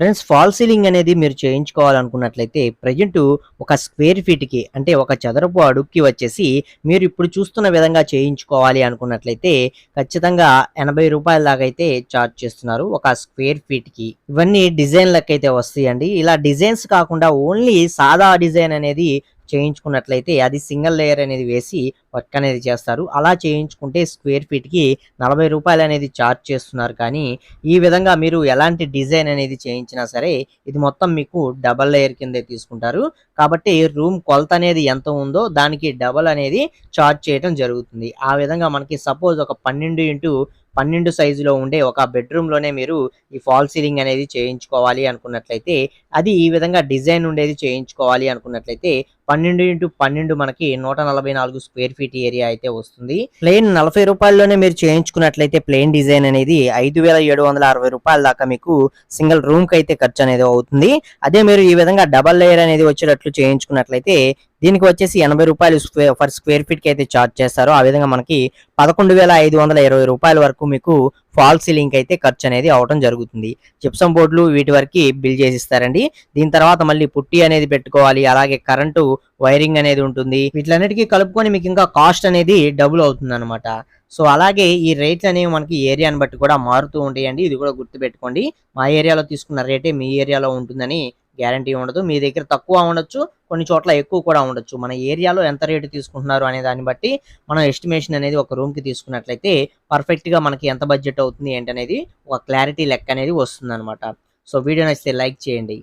Friends fall ceiling అనేది మీరు చేయించుకోవాలనుకున్నట్లయితే present ఒక స్క్వేర్ ఫీట్కి అంటే ఒక చదరపు అడుగుకి వచ్చేసి మీరు ఇప్పుడు చూస్తున్న విధంగా చేయించుకోవాలి అనుకున్నట్లయితే ఖచ్చితంగా ఎనభై రూపాయల దాకా అయితే చార్జ్ చేస్తున్నారు ఒక స్క్వేర్ ఫీట్కి ఇవన్నీ డిజైన్లకు అయితే వస్తాయండి. ఇలా డిజైన్స్ కాకుండా ఓన్లీ సాదా డిజైన్ అనేది చేయించుకున్నట్లయితే అది సింగిల్ లేయర్ అనేది వేసి వర్క్ అనేది చేస్తారు. అలా చేయించుకుంటే స్క్వేర్ ఫీట్కి నలభై రూపాయలు అనేది ఛార్జ్ చేస్తున్నారు. కానీ ఈ విధంగా మీరు ఎలాంటి డిజైన్ అనేది చేయించినా సరే ఇది మొత్తం మీకు డబల్ లేయర్ కిందే తీసుకుంటారు. కాబట్టి రూమ్ కొలత అనేది ఎంత ఉందో దానికి డబల్ అనేది ఛార్జ్ చేయడం జరుగుతుంది. ఆ విధంగా మనకి సపోజ్ ఒక పన్నెండు ఇంటూ పన్నెండు సైజులో ఉండే ఒక బెడ్రూమ్లోనే మీరు ఈ ఫాల్ సీలింగ్ అనేది చేయించుకోవాలి అనుకున్నట్లయితే అది ఈ విధంగా డిజైన్ ఉండేది చేయించుకోవాలి అనుకున్నట్లయితే పన్నెండు ఇంటూ పన్నెండు మనకి నూట నలభై నాలుగు స్క్వేర్ ఫీట్ ఏరియా అయితే వస్తుంది. ప్లేన్ నలభై రూపాయల్లోనే మీరు చేయించుకున్నట్లయితే ప్లెయిన్ డిజైన్ అనేది ఐదు వేల ఏడు వందల అరవై రూపాయల దాకా మీకు సింగిల్ రూమ్కి అయితే ఖర్చు అనేది అవుతుంది. అదే మీరు ఈ విధంగా డబల్ లేయర్ అనేది వచ్చేటట్లు చేయించుకున్నట్లయితే దీనికి వచ్చేసి ఎనభై రూపాయలు స్క్వేర్ ఫర్ స్క్వేర్ ఫీట్కి అయితే చార్జ్ చేస్తారు ఆ విధంగా మనకి పదకొండు వేల ఐదు వందల ఇరవై రూపాయల వరకు మీకు ఫాల్ సీలింగ్ అయితే ఖర్చు అనేది అవడం జరుగుతుంది. జిప్సం బోర్డులు వీటి వరకు బిల్ చేసి ఇస్తారండి దీని తర్వాత మళ్ళీ పుట్టి అనేది పెట్టుకోవాలి అలాగే కరెంటు వైరింగ్ అనేది ఉంటుంది. వీటిలన్నిటికీ కలుపుకొని మీకు ఇంకా కాస్ట్ అనేది డబుల్ అవుతుంది అనమాట సో అలాగే ఈ రేట్లు అనేవి మనకి ఏరియాని బట్టి కూడా మారుతూ ఉంటాయండి. ఇది కూడా గుర్తుపెట్టుకోండి. మా ఏరియాలో తీసుకున్న రేటే మీ ఏరియాలో ఉంటుందని గ్యారంటీ ఉండదు. మీ దగ్గర తక్కువ ఉండొచ్చు కొన్ని చోట్ల ఎక్కువ కూడా ఉండొచ్చు. మన ఏరియాలో ఎంత రేటు తీసుకుంటున్నారు అనే దాన్ని బట్టి మనం ఎస్టిమేషన్ అనేది ఒక రూమ్కి తీసుకున్నట్లయితే పర్ఫెక్ట్గా మనకి ఎంత బడ్జెట్ అవుతుంది ఏంటనేది ఒక క్లారిటీ లెక్క అనేది వస్తుంది సో వీడియో నచ్చితే లైక్ చేయండి.